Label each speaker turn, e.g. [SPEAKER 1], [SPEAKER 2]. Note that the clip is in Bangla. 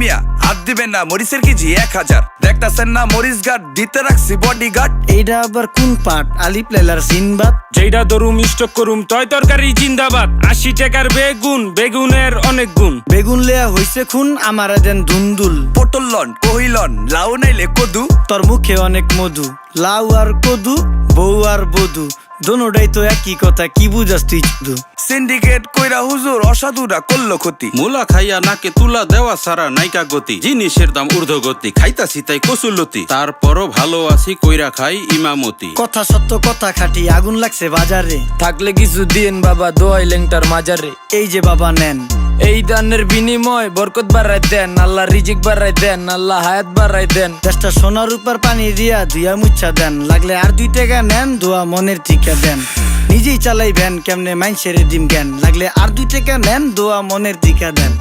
[SPEAKER 1] মিয়া হাত দিবেন না মরিচের কেজি এক হাজার। দেখতাছেন না মরিচ গার্ড দিতে রাখছি বডি গার্ড
[SPEAKER 2] এইটা আবার কোন পাট? আলিপ লেলার সিনবাদ
[SPEAKER 3] যেইটা ধরুম স্টক করুম তয় তরকারি জিন্দাবাদ। আশি টাকার বেগুন বেগুনের অনেক গুণ।
[SPEAKER 2] বেগুন লেয়া হইছে খুন আমার দেন ধুন্দুল
[SPEAKER 1] পটল লন কহিলন লাউ নাইলে কদু।
[SPEAKER 2] তোর মুখে অনেক মধু। লাউ আর কদু বউ আর বধু। দোনোটাই তো একই কথা কি বুঝাস তুই
[SPEAKER 1] সিন্ডিকেট কইরা হুজুর অসাধুরা করল ক্ষতি।
[SPEAKER 4] মুলা খাইয়া নাকে তুলা দেওয়া সারা নাইকা গতি। জিনিসের দাম ঊর্ধ্বগতি খাইতাছি তাই কসুলতি তারপরও ভালো আছি কইরা খাই ইমামতি।
[SPEAKER 2] কথা সত্য কথা খাটি আগুন লাগছে বাজারে।
[SPEAKER 5] থাকলে কিছু দিন বাবা দোয়াই লেংটার মাজারে।
[SPEAKER 2] এই যে বাবা নেন।
[SPEAKER 5] এই দানের বিনিময় বরকত বাড়াই দেন আল্লাহ রিজিক বাড়াই দেন আল্লাহ হায়াত বাড়াই দেন।
[SPEAKER 2] দেশটা সোনার উপর পানি দিয়া ধুয়া মুচ্ছা দেন লাগলে আর দুই টাকা নেন দোয়া মনের টিকা দেন। নিজেই চালাই ভ্যান কেমনে মাইনসেরে দিম জ্ঞান? লাগলে আর দুই টাকা নেন, দোয়া মনের দিকা দেন।